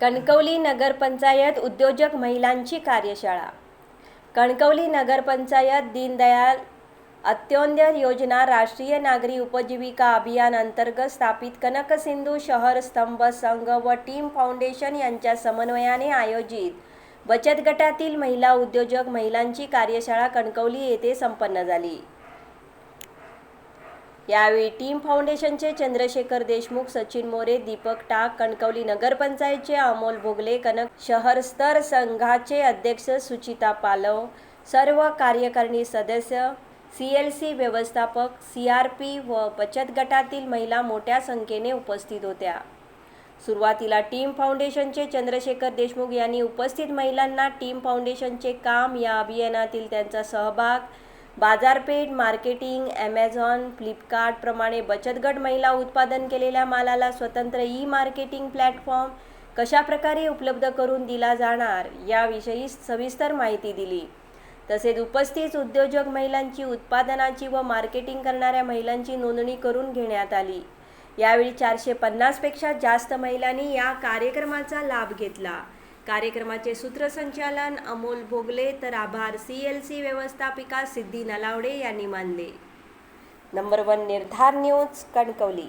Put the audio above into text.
कणकवली नगरपंचायत उद्योजक महिलांची कार्यशाळा. कणकवली नगरपंचायत दीनदयाल अंत्योदय योजना राष्ट्रीय नागरी उपजीविका अभियान अंतर्गत स्थापित कनकसिंधू शहर स्तंभ संघ व टीम फाउंडेशन यांच्या समन्वयाने आयोजित बचत गटातील महिला उद्योजक महिलांची कार्यशाळा कणकवली येथे संपन्न झाली. यावेळी टीम फाउंडेशनचे चंद्रशेखर देशमुख सचिन मोरे दीपक टाक कणकवली नगरपंचायतचे अमोल भोगले कनक शहर स्तर संघाचे अध्यक्ष सुचिता पालव सर्व कार्यकारिणी सदस्य सी एल सी व्यवस्थापक सी आर पी व बचत गटातील महिला मोठ्या संख्येने उपस्थित होत्या. सुरुवातीला टीम फाउंडेशनचे चंद्रशेखर देशमुख यांनी उपस्थित महिलांना टीम फाउंडेशनचे काम या अभियानातील त्यांचा सहभाग बाजारपेठ मार्केटिंग ॲमेझॉन फ्लिपकार्टप्रमाणे बचत गट महिला उत्पादन केलेल्या मालाला स्वतंत्र ई मार्केटिंग प्लॅटफॉर्म कशाप्रकारे उपलब्ध करून दिला जाणार याविषयी सविस्तर माहिती दिली. तसेच उपस्थित उद्योजक महिलांची उत्पादनाची व मार्केटिंग करणाऱ्या महिलांची नोंदणी करून घेण्यात आली. यावेळी चारशे पन्नासपेक्षा जास्त महिलांनी या कार्यक्रमाचा लाभ घेतला. कार्यक्रमाचे सूत्रसंचालन अमोल भोगले तर आभार. सी एल सी व्यवस्थापिका सिद्धी नलावडे यांनी मानले. Number one Nirdhar news Kankavli.